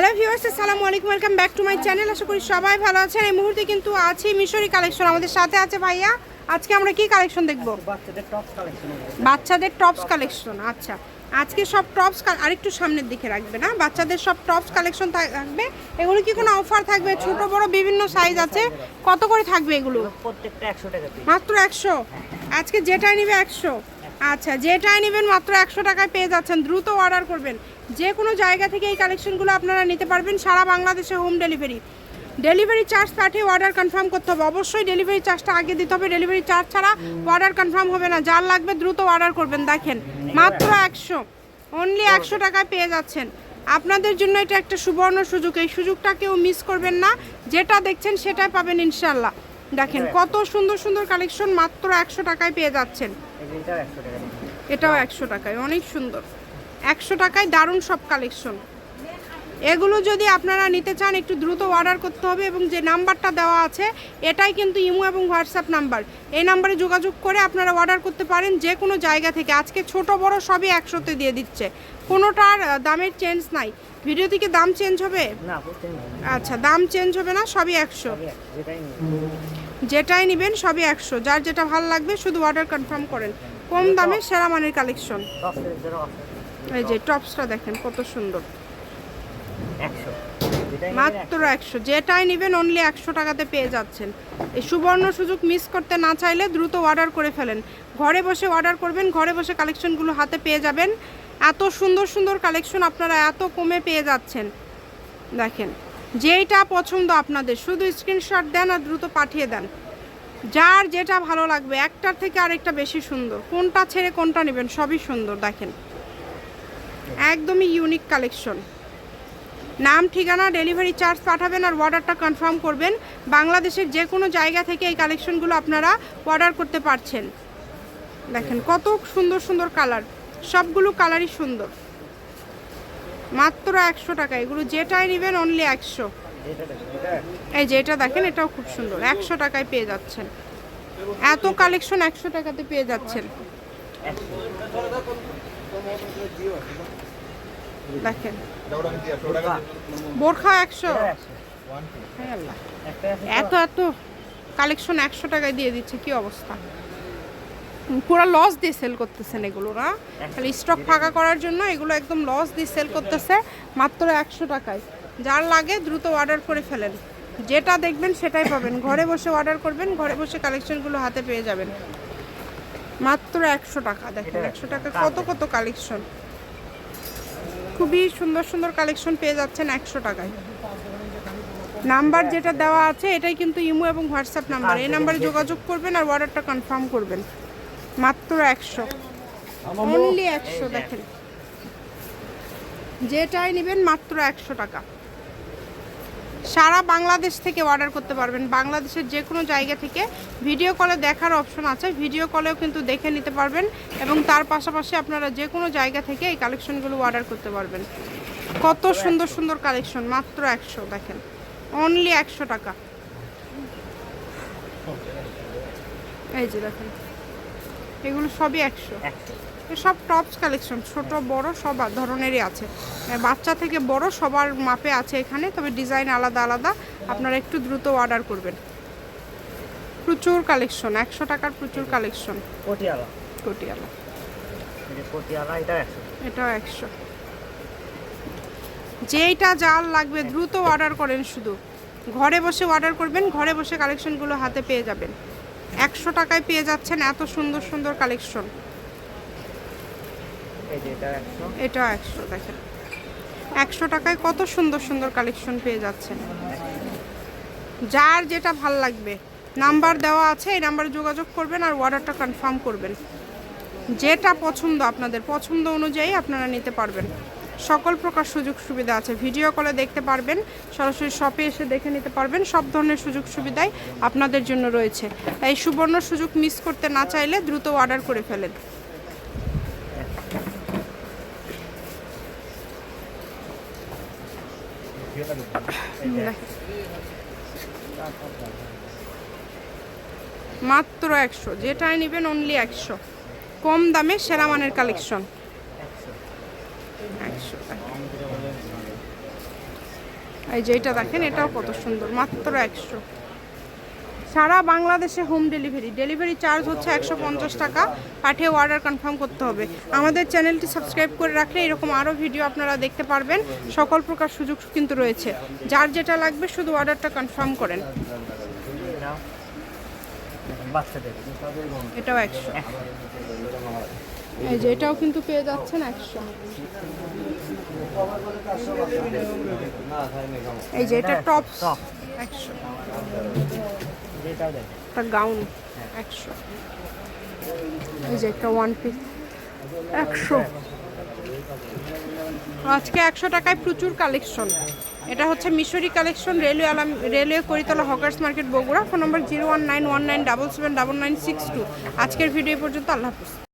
Hello viewers আসসালামু আলাইকুম welcome back to my channel আশা করি সবাই ভালো আছেন। এই মুহূর্তে কিন্তু আছি মিশরি কালেকশন আমাদের সাথে আছে ভাইয়া। আজকে আমরা কি কালেকশন দেখব? বাচ্চাদের টপ কালেকশন বাচ্চাদের টপস কালেকশন আচ্ছা। আজকে সব টপস আরেকটু সামনের দিকে রাখবে না? বাচ্চাদের সব টপস কালেকশন থাকবে। এগুলো কি কোনো অফার থাকবে? ছোট বড় বিভিন্ন সাইজ আছে। কত করে থাকবে এগুলো? প্রত্যেকটা একশো টাকা মাত্র একশো? আজকে যেটাই নিবে একশো। আচ্ছা যেটাই নেবেন মাত্র একশো টাকায় পেয়ে যাচ্ছেন। দ্রুত অর্ডার করবেন। যে কোনো জায়গা থেকে এই কালেকশনগুলো আপনারা নিতে পারবেন সারা বাংলাদেশে হোম ডেলিভারি ডেলিভারি চার্জ পাঠিয়ে অর্ডার কনফার্ম করতে হবে। অবশ্যই ডেলিভারি চার্জটা আগে দিতে হবে। ডেলিভারি চার্জ ছাড়া অর্ডার কনফার্ম হবে না। যার লাগবে দ্রুত অর্ডার করবেন। দেখেন মাত্র একশো। অনলি একশো টাকায় পেয়ে যাচ্ছেন। আপনাদের জন্য এটা একটা সুবর্ণ সুযোগ। এই সুযোগটা কেউ মিস করবেন না। যেটা দেখছেন সেটাই পাবেন ইনশাল্লাহ দেখেন কত সুন্দর সুন্দর কালেকশন মাত্র একশো টাকায় পেয়ে যাচ্ছেন। এটাও একশো টাকায় অনেক সুন্দর। একশো টাকায় দারুণ সব কালেকশন এগুলো যদি আপনারা নিতে চান একটু দ্রুত অর্ডার করতে হবে এবং যে নাম্বারটা দেওয়া আছে এটাই কিন্তু ইমো এবং হোয়াটসঅ্যাপ নাম্বার। এই নাম্বারে যোগাযোগ করে আপনারা অর্ডার করতে পারেন যে কোনো জায়গা থেকে। আজকে ছোট বড় সবই একশোতে দিয়ে দিচ্ছে। কোনোটার দামের চেঞ্জ নাই। ভিডিও থেকে দাম চেঞ্জ হবে? আচ্ছা দাম চেঞ্জ হবে না সবই একশো। যেটাই নেবেন সবই একশো। যার যেটা ভালো লাগবে শুধু অর্ডার কনফার্ম করেন। কম দামে সেরা মানের কালেকশন এই যে টপসটা দেখেন কত সুন্দর। মাত্র একশো। যেটাই নেবেন অনলি একশো টাকাতে পেয়ে যাচ্ছেন। এই সুবর্ণ সুযোগ মিস করতে না চাইলে দ্রুত অর্ডার করে ফেলেন। ঘরে বসে অর্ডার করবেন, ঘরে বসে কালেকশনগুলো হাতে পেয়ে যাবেন। এত সুন্দর সুন্দর কালেকশন আপনারা এত কমে পেয়ে যাচ্ছেন। দেখেন, যেইটা পছন্দ আপনাদের, শুধু স্ক্রিনশট দেন আর দ্রুত পাঠিয়ে দেন। যার যেটা ভালো লাগবে, একটার থেকে আরেকটা বেশি সুন্দর। কোনটা ছেড়ে কোনটা নেবেন, সবই সুন্দর, দেখেন। একদমই ইউনিক কালেকশন নাম, ঠিকানা, ডেলিভারি চার্জ পাঠাবেন আর অর্ডারটা কনফার্ম করবেন। বাংলাদেশের যে কোনো জায়গা থেকে এই কালেকশনগুলো আপনারা অর্ডার করতে পারছেন। দেখেন কত সুন্দর সুন্দর কালার। সবগুলো কালারই সুন্দর। মাত্র একশো টাকা। এগুলো যেটাই নেবেন অনলি একশো। এই যে এটা দেখেন, এটাও খুব সুন্দর। একশো টাকায় পেয়ে যাচ্ছেন। এত কালেকশন একশো টাকাতে পেয়ে যাচ্ছেন। দেখেন। বোরখা একশো? হায় এত এত কালেকশন একশো টাকায় দিয়ে দিচ্ছে কি অবস্থা? পুরো লস দিয়ে সেল করতেছেন এগুলো না? খালি স্টক ফাঁকা করার জন্য এগুলো একদম লস দিয়ে সেল করতেছে মাত্র একশো টাকায়। যার লাগে দ্রুত অর্ডার করে ফেলেন। যেটা দেখবেন সেটাই পাবেন। ঘরে বসে অর্ডার করবেন ঘরে বসে কালেকশনগুলো হাতে পেয়ে যাবেন। মাত্র একশো টাকা দেখেন একশো টাকা কত কত কালেকশন খুবই সুন্দর সুন্দর কালেকশন পেয়ে যাচ্ছেন একশো টাকায়। নাম্বার যেটা দেওয়া আছে এটাই কিন্তু ইমো এবং হোয়াটসঅ্যাপ নাম্বার এই নাম্বারে যোগাযোগ করবেন আর অর্ডারটা কনফার্ম করবেন। মাত্র একশো। অনলি একশো দেখেন। যেটাই নেবেন মাত্র একশো টাকা। সারা বাংলাদেশ থেকে অর্ডার করতে পারবেন। বাংলাদেশের যে কোনো জায়গা থেকে ভিডিও কলে দেখার অপশন আছে। ভিডিও কলেও কিন্তু দেখে নিতে পারবেন এবং তার পাশাপাশি আপনারা যে কোনো জায়গা থেকে এই কালেকশনগুলো অর্ডার করতে পারবেন। কত সুন্দর সুন্দর কালেকশন মাত্র একশো, দেখেন। অনলি একশো টাকা। এই যে দেখেন, এগুলো সবই একশো। সব টপস কালেকশন ছোট বড় সব ধরনেরই আছে। বাচ্চা থেকে বড় সবার মাপে আছে এখানে তবে ডিজাইন আলাদা আলাদা। আপনারা একটু দ্রুত অর্ডার করবেন। প্রচুর কালেকশন একশো টাকার প্রচুর কালেকশন পটিয়ালা কোটিয়ালা। এটাও একশো। যেইটা জাল লাগবে দ্রুত অর্ডার করেন শুধু। ঘরে বসে অর্ডার করবেন ঘরে বসে কালেকশনগুলো হাতে পেয়ে যাবেন। একশো টাকায় পেয়ে যাচ্ছেন এত সুন্দর সুন্দর কালেকশন এটা একশো। দেখেন। একশো টাকায় কত সুন্দর সুন্দর কালেকশন পেয়ে যাচ্ছেন। যার যেটা ভালো লাগবে। নাম্বার দেওয়া আছে, এই নাম্বারে যোগাযোগ করবেন আর অর্ডারটা কনফার্ম করবেন। যেটা পছন্দ আপনাদের পছন্দ অনুযায়ী আপনারা নিতে পারবেন। সকল প্রকার সুযোগ সুবিধা আছে। ভিডিও কলে দেখতে পারবেন, সরাসরি শপে এসে দেখে নিতে পারবেন। সব ধরনের সুযোগ সুবিধাই আপনাদের জন্য রয়েছে। তাই সুবর্ণ সুযোগ মিস করতে না চাইলে দ্রুত অর্ডার করে ফেলেন। মাত্র একশো। যেটাই নেবেন অনলি একশো। কম দামে সেরা মানের কালেকশন এই যে এটা দেখেন, এটাও কত সুন্দর। মাত্র একশো। সারা বাংলাদেশে হোম ডেলিভারি ডেলিভারি চার্জ হচ্ছে একশো পঞ্চাশ টাকা। পাঠিয়ে অর্ডার কনফার্ম করতে হবে। আমাদের চ্যানেলটি সাবস্ক্রাইব করে রাখলে এরকম আরও ভিডিও আপনারা দেখতে পারবেন। সকল প্রকার সুযোগ কিন্তু রয়েছে। যার যেটা লাগবে শুধু অর্ডারটা কনফার্ম করেন। এটাও একশো। এই যে এটাও কিন্তু পেয়ে যাচ্ছেন একশো। এই যে এটা টপ টপ একশো। গাউন, একশো। ওয়ান একশো। আজকে একশো টাকায় প্রচুর কালেকশন এটা হচ্ছে মিশরি কালেকশন রেলওয়ে আলাম railway Karitala hawkers market Bogura phone number zero one nine one nine double seven double nine six two আজকের ভিডিও পর্যন্ত, আল্লাহ হাফিজ।